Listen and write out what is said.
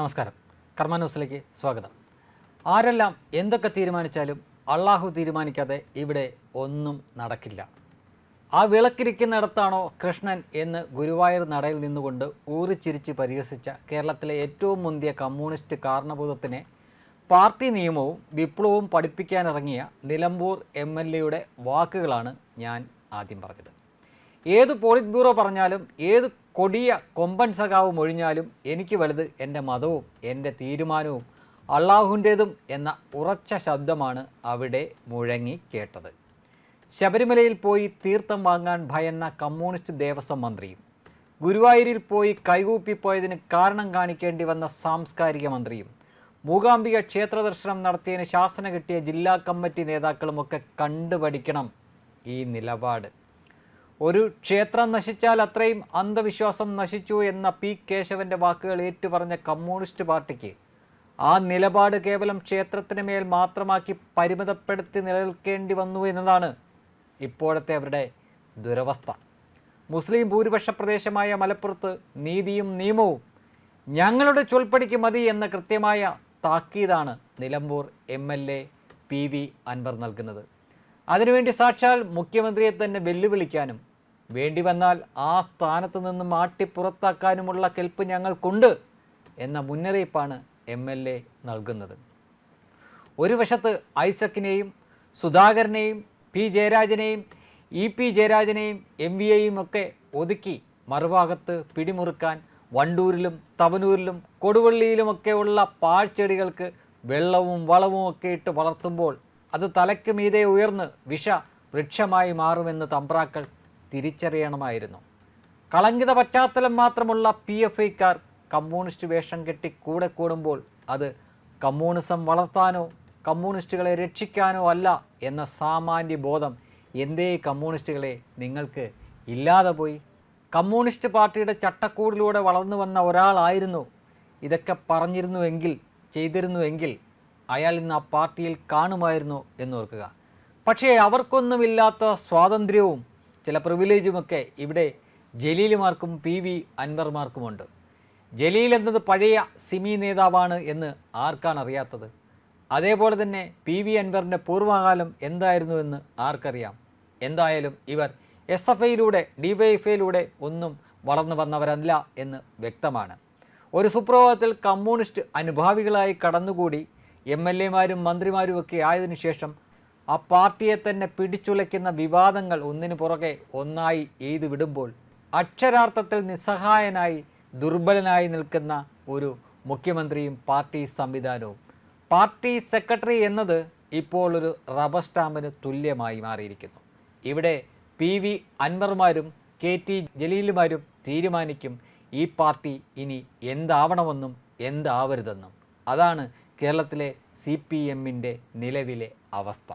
നമസ്കാരം. കർമ്മ ന്യൂസിലേക്ക് സ്വാഗതം. ആരെല്ലാം എന്തൊക്കെ തീരുമാനിച്ചാലും അള്ളാഹു തീരുമാനിക്കാതെ ഇവിടെ ഒന്നും നടക്കില്ല. ആ വിളക്കിരിക്കുന്നിടത്താണോ കൃഷ്ണൻ എന്ന് ഗുരുവായൂർ നടയിൽ നിന്നുകൊണ്ട് ഊറിച്ചിരിച്ച് പരിഹസിച്ച കേരളത്തിലെ ഏറ്റവും മുന്തിയ കമ്മ്യൂണിസ്റ്റ് കാരണഭൂതത്തിനെ പാർട്ടി നിയമവും വിപ്ലവവും പഠിപ്പിക്കാനിറങ്ങിയ നിലമ്പൂർ എം എൽ എയുടെ വാക്കുകളാണ് ഞാൻ ആദ്യം പറഞ്ഞത്. ഏത് പോളിറ്റ് ബ്യൂറോ പറഞ്ഞാലും ഏത് കൊടിയ കൊമ്പൻ സഖാവും ഒഴിഞ്ഞാലും എനിക്ക് വലുത് എന്റെ മതവും എന്റെ തീരുമാനവും അള്ളാഹുവിന്റേതും എന്ന ഉറച്ച ശബ്ദമാണ് അവിടെ മുഴങ്ങി കേട്ടത്. ശബരിമലയിൽ പോയി തീർത്ഥം വാങ്ങാൻ ഭയന്ന കമ്മ്യൂണിസ്റ്റ് ദേവസ്വം മന്ത്രിയും ഗുരുവായൂരിൽ പോയി കൈകൂപ്പിപ്പോയതിന് കാരണം കാണിക്കേണ്ടി വന്ന സാംസ്കാരിക മന്ത്രിയും മൂകാംബിക ക്ഷേത്ര ദർശനം നടത്തിയതിന് ശാസന കിട്ടിയ ജില്ലാ കമ്മിറ്റി നേതാക്കളുമൊക്കെ കണ്ടുപഠിക്കണം ഈ നിലപാട്. ഒരു ക്ഷേത്രം നശിച്ചാൽ അത്രയും അന്ധവിശ്വാസം നശിച്ചു എന്ന പി കേശവന്റെ വാക്കുകൾ ഏറ്റുപറഞ്ഞ കമ്മ്യൂണിസ്റ്റ് പാർട്ടിക്ക് ആ നിലപാട് കേവലം ക്ഷേത്രത്തിന് മേൽ മാത്രമാക്കി പരിമിതപ്പെടുത്തി നിലനിൽക്കേണ്ടി വന്നു എന്നതാണ് ഇപ്പോഴത്തെ അവരുടെ ദുരവസ്ഥ. മുസ്ലിം ഭൂരിപക്ഷ പ്രദേശമായ മലപ്പുറത്ത് നീതിയും നിയമവും ഞങ്ങളുടെ ചൊൽപ്പടിക്ക് മതി എന്ന കൃത്യമായ താക്കീതാണ് Nilambur M L A P V Anvar നൽകുന്നത്. അതിനുവേണ്ടി സാക്ഷാൽ മുഖ്യമന്ത്രിയെ തന്നെ വെല്ലുവിളിക്കാനും വേണ്ടി വന്നാൽ ആ സ്ഥാനത്ത് നിന്ന് മാറ്റി പുറത്താക്കാനുമുള്ള കെൽപ്പ് ഞങ്ങൾക്കുണ്ട് എന്ന മുന്നറിയിപ്പാണ് എം എൽ എ നൽകുന്നത്. ഒരു വശത്ത് ഐസക്കിനെയും സുധാകരനെയും പി ജയരാജനെയും ഇ പി ജയരാജനെയും എം വി എയും ഒക്കെ ഒതുക്കി മറുഭാഗത്ത് പിടിമുറുക്കാൻ വണ്ടൂരിലും തവനൂരിലും കൊടുവള്ളിയിലുമൊക്കെയുള്ള പാഴ്ചെടികൾക്ക് വെള്ളവും വളവും ഒക്കെ ഇട്ട് വളർത്തുമ്പോൾ അത് തലയ്ക്ക് മീതെ ഉയർന്ന് വിഷ വൃക്ഷമായി മാറുമെന്ന് തമ്പ്രാക്കൾ തിരിച്ചറിയണമായിരുന്നു. കളങ്കിത പശ്ചാത്തലം മാത്രമുള്ള പി എഫ് ഐക്കാർ കമ്മ്യൂണിസ്റ്റ് വേഷം കെട്ടി കൂടെ കൂടുമ്പോൾ അത് കമ്മ്യൂണിസം വളർത്താനോ കമ്മ്യൂണിസ്റ്റുകളെ രക്ഷിക്കാനോ അല്ല എന്ന സാമാന്യ ബോധം എന്തേ കമ്മ്യൂണിസ്റ്റുകളെ നിങ്ങൾക്ക് ഇല്ലാതെ പോയി? കമ്മ്യൂണിസ്റ്റ് പാർട്ടിയുടെ ചട്ടക്കൂടിലൂടെ വളർന്നു വന്ന ഒരാളായിരുന്നു. ഇതൊക്കെ പറഞ്ഞിരുന്നുവെങ്കിൽ ചെയ്തിരുന്നുവെങ്കിൽ അയാൾ ഇന്ന് ആ പാർട്ടിയിൽ കാണുമായിരുന്നു എന്നോർക്കുക. പക്ഷേ അവർക്കൊന്നുമില്ലാത്ത സ്വാതന്ത്ര്യവും ചില പ്രിവിലേജുമൊക്കെ ഇവിടെ ജലീലുമാർക്കും പി വി അൻവർമാർക്കുമുണ്ട് ജലീൽ എന്നത് പഴയ സിമി നേതാവാണ് എന്ന് ആർക്കാണ് അറിയാത്തത് അതേപോലെ തന്നെ പി വി അൻവറിന്റെ പൂർവകാലം എന്തായിരുന്നു എന്ന് ആർക്കറിയാം? എന്തായാലും ഇവർ എസ് എഫ് ഐയിലൂടെ ഡി വൈ എഫ് ഐയിലൂടെ ഒന്നും വളർന്നു വന്നവരല്ല എന്ന് വ്യക്തമാണ്. ഒരു സുപ്രഭാതത്തിൽ കമ്മ്യൂണിസ്റ്റ് അനുഭാവികളായി കടന്നുകൂടി എം എൽ എമാരും മന്ത്രിമാരും ഒക്കെ ആയതിനു ശേഷം ആ പാർട്ടിയെ തന്നെ പിടിച്ചുലയ്ക്കുന്ന വിവാദങ്ങൾ ഒന്നിനു പുറകെ ഒന്നായി എയ്തു വിടുമ്പോൾ അക്ഷരാർത്ഥത്തിൽ നിസ്സഹായനായി ദുർബലനായി നിൽക്കുന്ന ഒരു മുഖ്യമന്ത്രിയും പാർട്ടി സംവിധാനവും. പാർട്ടി സെക്രട്ടറി എന്നത് ഇപ്പോൾ ഒരു റബ്ബർ സ്റ്റാമ്പിന് തുല്യമായി മാറിയിരിക്കുന്നു. ഇവിടെ പി വി അൻവർമാരും കെ ടി ജലീലുമാരും തീരുമാനിക്കും ഈ പാർട്ടി ഇനി എന്താവണമെന്നും എന്താവരുതെന്നും. അതാണ് കേരളത്തിലെ സി പി എമ്മിന്റെ നിലവിലെ അവസ്ഥ.